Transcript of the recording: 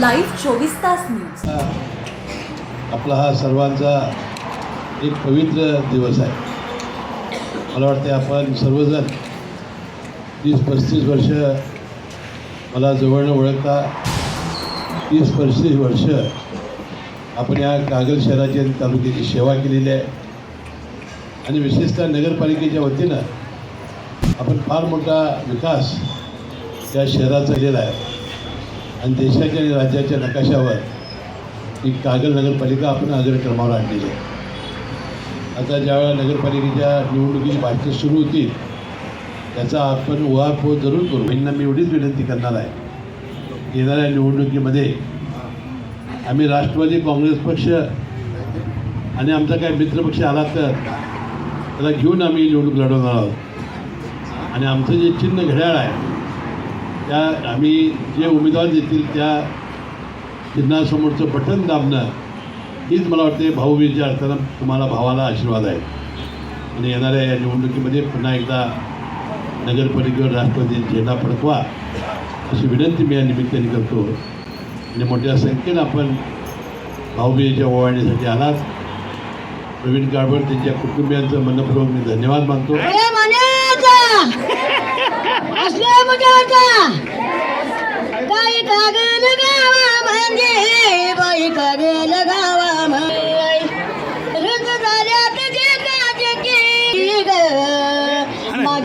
Live चोवीस तास news आपला हा सर्वांचा एक पवित्र दिवस आहे. मला वाटते आपण सर्वजण तीस पस्तीस वर्ष मला जवळनं ओळखता. तीस पस्तीस वर्ष आपण या कागल शहराची आणि तालुक्याची सेवा केलेली आहे. आणि विशेषतः नगरपालिकेच्या वतीनं आपण फार मोठा विकास त्या शहराचा केलेला आहे. आणि देशाच्या आणि राज्याच्या नकाशावर ही कागल नगरपालिका आपण अग्रक्रमावर आणलेली आहे. आता ज्यावेळेला नगरपालिकेच्या निवडणुकीची भाषणं सुरू होतील त्याचा आपण उहापोह जरूर करू. यांना मी एवढीच विनंती करणार आहे. येणाऱ्या निवडणुकीमध्ये आम्ही राष्ट्रवादी काँग्रेस पक्ष आणि आमचा काही मित्रपक्ष आला तर त्याला घेऊन आम्ही निवडणूक लढवणार आहोत. आणि आमचं जे चिन्ह घड्याळ आहे त्या आम्ही जे उमेदवार देतील त्या चिन्हासमोरचं बटन दाबणं हीच मला वाटते भाऊबीजच्या अर्थानं तुम्हाला भावाला आशीर्वाद आहे. आणि येणाऱ्या या निवडणुकीमध्ये पुन्हा एकदा नगरपालिकेवर राष्ट्रपती झेंडा फडकवा अशी विनंती मी या निमित्ताने करतो. आणि मोठ्या संख्येनं आपण भाऊबीजेच्या ओवाळणीसाठी आलात. प्रवीण काळबड त्यांच्या कुटुंबियांचं मनपूर्वक मी धन्यवाद मानतो.